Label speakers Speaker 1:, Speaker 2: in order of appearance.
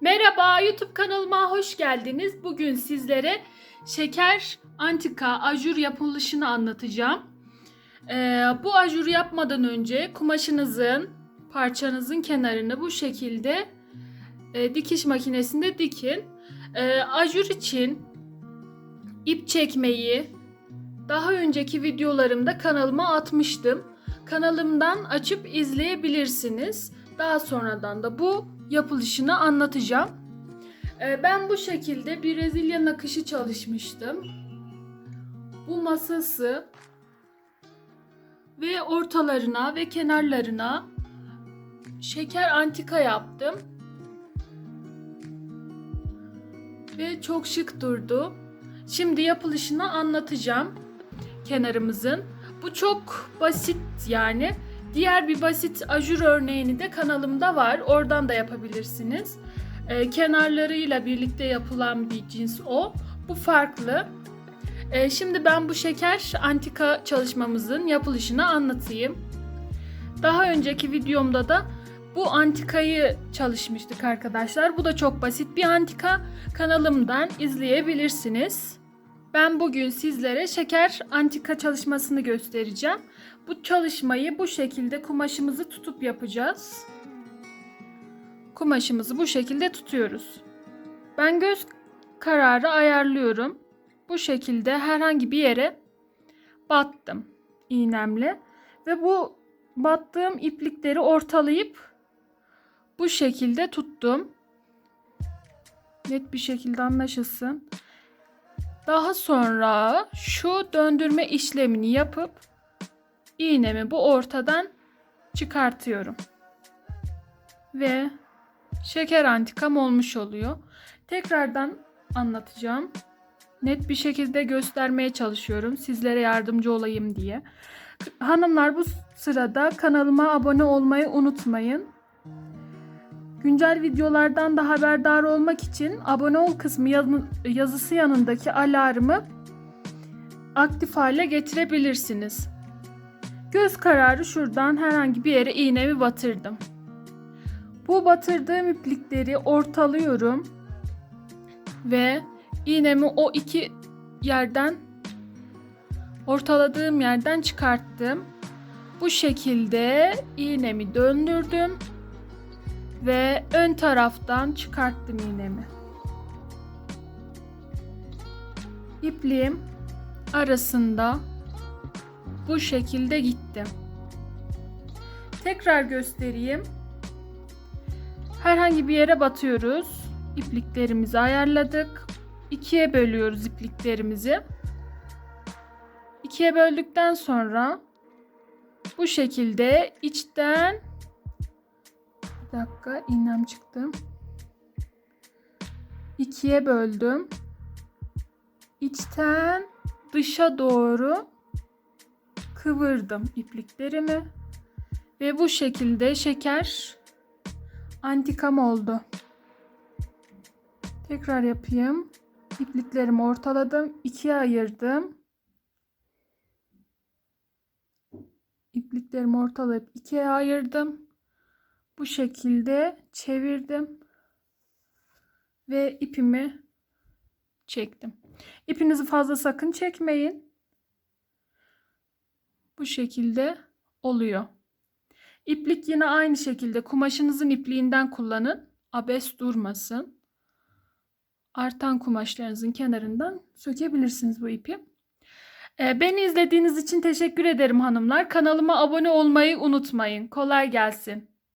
Speaker 1: Merhaba YouTube kanalıma hoş geldiniz. Bugün sizlere şeker antika ajur yapılışını anlatacağım. Ee, bu ajur yapmadan önce kumaşınızın, parçanızın kenarını bu şekilde e, dikiş makinesinde dikin. Ee, ajur için ip çekmeyi daha önceki videolarımda kanalıma atmıştım. Kanalımdan açıp izleyebilirsiniz. Daha sonradan da bu yapılışını anlatacağım. Ee, ben bu şekilde bir rezilya nakışı çalışmıştım. Bu masası ve ortalarına ve kenarlarına şeker antika yaptım. Ve çok şık durdu. Şimdi yapılışını anlatacağım kenarımızın. Bu çok basit yani. Diğer bir basit ajur örneğini de kanalımda var. Oradan da yapabilirsiniz. Ee, kenarlarıyla birlikte yapılan bir cins o. Bu farklı. Ee, şimdi ben bu şeker antika çalışmamızın yapılışını anlatayım. Daha önceki videomda da bu antikayı çalışmıştık arkadaşlar. Bu da çok basit bir antika. Kanalımdan izleyebilirsiniz. Ben bugün sizlere şeker antika çalışmasını göstereceğim. Bu çalışmayı bu şekilde kumaşımızı tutup yapacağız. Kumaşımızı bu şekilde tutuyoruz. Ben göz kararı ayarlıyorum. Bu şekilde herhangi bir yere battım iğnemle ve bu battığım iplikleri ortalayıp bu şekilde tuttum. Net bir şekilde anlaşılsın. Daha sonra şu döndürme işlemini yapıp iğnemi bu ortadan çıkartıyorum. Ve şeker antikam olmuş oluyor. Tekrardan anlatacağım. Net bir şekilde göstermeye çalışıyorum sizlere yardımcı olayım diye. Hanımlar bu sırada kanalıma abone olmayı unutmayın. Güncel videolardan da haberdar olmak için abone ol kısmı yazısı yanındaki alarmı aktif hale getirebilirsiniz. Göz kararı şuradan herhangi bir yere iğnemi batırdım. Bu batırdığım iplikleri ortalıyorum ve iğnemi o iki yerden ortaladığım yerden çıkarttım. Bu şekilde iğnemi döndürdüm ve ön taraftan çıkarttım iğnemi. İpliğim arasında bu şekilde gittim. Tekrar göstereyim. Herhangi bir yere batıyoruz. İpliklerimizi ayarladık. İkiye bölüyoruz ipliklerimizi. İkiye böldükten sonra bu şekilde içten dakika iğnem çıktı. İkiye böldüm. İçten dışa doğru kıvırdım ipliklerimi. Ve bu şekilde şeker antikam oldu. Tekrar yapayım. İpliklerimi ortaladım. ikiye ayırdım. İpliklerimi ortalayıp ikiye ayırdım. Bu şekilde çevirdim. Ve ipimi çektim. İpinizi fazla sakın çekmeyin. Bu şekilde oluyor. İplik yine aynı şekilde kumaşınızın ipliğinden kullanın. Abes durmasın. Artan kumaşlarınızın kenarından sökebilirsiniz bu ipi. Ee, beni izlediğiniz için teşekkür ederim hanımlar. Kanalıma abone olmayı unutmayın. Kolay gelsin.